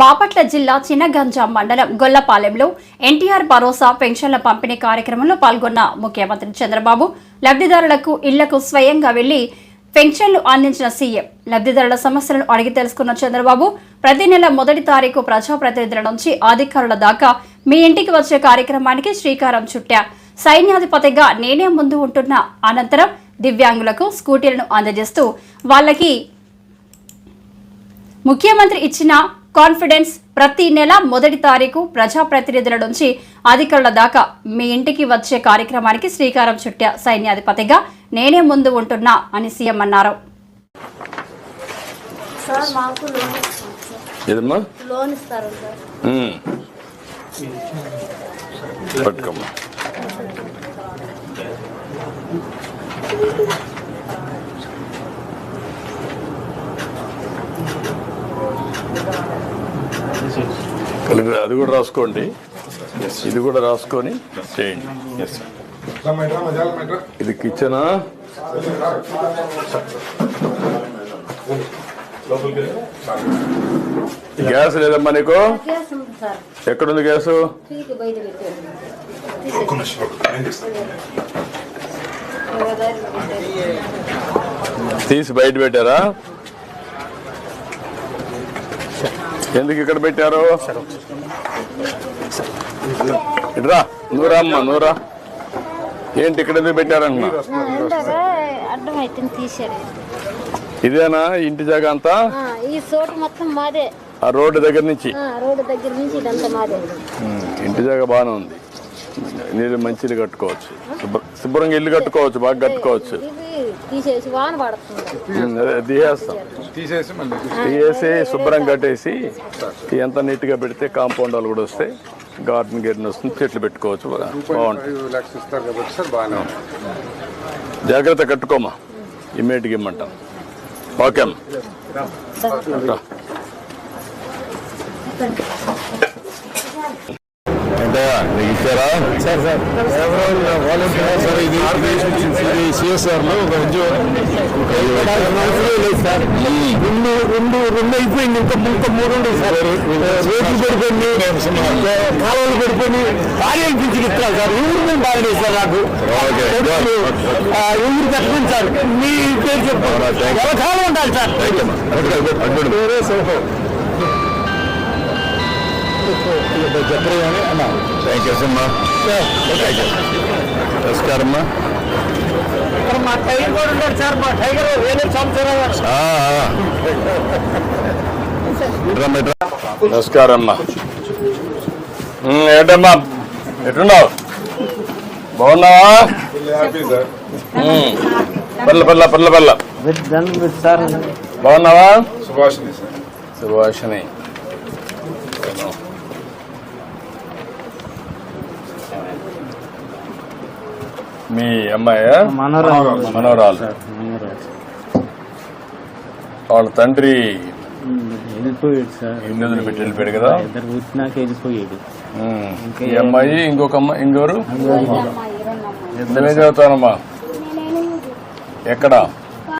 బాపట్ల జిల్లా చిన్నగంజాం మండలం గొల్లపాలెంలో ఎన్టీఆర్ భరోసా పెన్షన్ల పంపిణీ కార్యక్రమంలో పాల్గొన్న ముఖ్యమంత్రి చంద్రబాబు లబ్ధిదారులకు ఇళ్ళకు స్వయంగా వెళ్ళి పెన్షన్లు అందించిన సీఎం. లబ్ధిదారుల సమస్యలను అడిగి తెలుసుకున్న చంద్రబాబు ప్రతి నెల మొదటి తారీఖు ప్రజాప్రతినిధుల నుంచి అధికారుల దాకా మీ ఇంటికి వచ్చే కార్యక్రమానికి శ్రీకారం చుట్టా. సైన్యాధిపతిగా నేనే ముందు ఉంటున్నా అనంతరం దివ్యాంగులకు స్కూటీలను అందజేస్తూ వాళ్ళకి ముఖ్యమంత్రి ఇచ్చిన కాన్ఫిడెన్స్ ప్రతి నెల మొదటి తారీఖు ప్రజాప్రతినిధుల నుంచి అధికారుల దాకా మీ ఇంటికి వచ్చే కార్యక్రమానికి శ్రీకారం చుట్టా సైన్యాధిపతిగా నేనే ముందు ఉంటున్నా అని సీఎం అన్నారు. సార్ మాకు లోన్ ఇస్తాం సార్ ఏదమ్మా లోన్ ఇస్తారు సార్ ఉమ్. పట్టుకోమ్మా కలిగి అది కూడా రాసుకోండి. ఇది కూడా రాసుకొని చేయండి. ఇది కిచెనా? గ్యాస్ లేదమ్మా నీకు? ఉంది ఎక్కడుంది గ్యాసు? తీసి బయట పెట్టారా? ఎందుకు ఇక్కడ పెట్టారు? ఇట్రా నూరా అమ్మ నూరా ఏంటి ఇక్కడ ఎందుకు పెట్టారన్నా ఇదేనా ఇంటి జాగా అంతా? ఈ చోటు మొత్తం మాదే. ఆ రోడ్డు దగ్గర నుంచి? రోడ్డు దగ్గర నుంచి ఇదంతా మాదే. ఉమ్, ఇంటి జాగా బాగానే ఉంది. నీళ్ళు మంచి ఇల్లు కట్టుకోవచ్చు. శుభ్ర- శుభ్రంగా ఇల్లు కట్టుకోవచ్చు బాగా కట్టుకోవచ్చు. ఇది తీసేసి వాన పడుతుంది. ఉమ్, అదే తీసేస్తాం. తీసేసి మళ్ళీ తీసేసి శుభ్రం కట్టేసి ఎంత నీట్గా పెడితే కాంపౌండ్ వాళ్ళు కూడా వస్తాయి గార్డెన్ గేర్డెన్ వస్తుంది చెట్లు పెట్టుకోవచ్చు బాగుంటుంది. జాగ్రత్త కట్టుకోమా. ఇమ్మీడియట్గా ఇమ్మంటాం ఓకే అమ్మ. ఏంటయ్యా, నీకు ఇచ్చారా ఒక రెండు రెండు రెండు అయిపోయింది ఇంకా ఇంకా మూడు సార్? రోడ్లు పడిపోయింది కాలువలు పడిపోయి భారీ అనిపించి ఇస్తారు సార్? మేము బాగాలేదు సార్ నాకు ఊరు పెట్టండి సార్? మీ పేరు చెప్పు కాలం ఉండాలి సార్? అన్నా థ్యాంక్ యూ అమ్మా నమస్కారం అమ్మా ఇక్కడ మా టైగర్ కూడా ఉన్నాడు సార్. మా టైగర్ వేరే సంవత్సరాలు ఆ, ఆ. ఇట్రమ్మా, ఇట్రా. నమస్కారం అమ్మా. ఏంటమ్మా? ఎట్టున్నావు బాగున్నావా? Happy sir um. పర్ల పర్ల పర్ల పర్ల. సార్ బాగున్నావా? సుభాషిణి సార్. సుభాషిణి. మీ అమ్మాయా? మనోరాలు. మనవరాలు వాళ్ళ తండ్రి వెళ్ళిపోయాడు సార్. ఇల్లు వదిలిపెట్టి వెళ్ళిపోయాడు కదా? ఇద్దరు పుట్టినాక వెళ్ళిపోయాడు. ఉమ్. ఈ అమ్మాయి ఇంకొక అమ్మాయి ఇంకోరు చదువుతానమ్మా ఎక్కడ?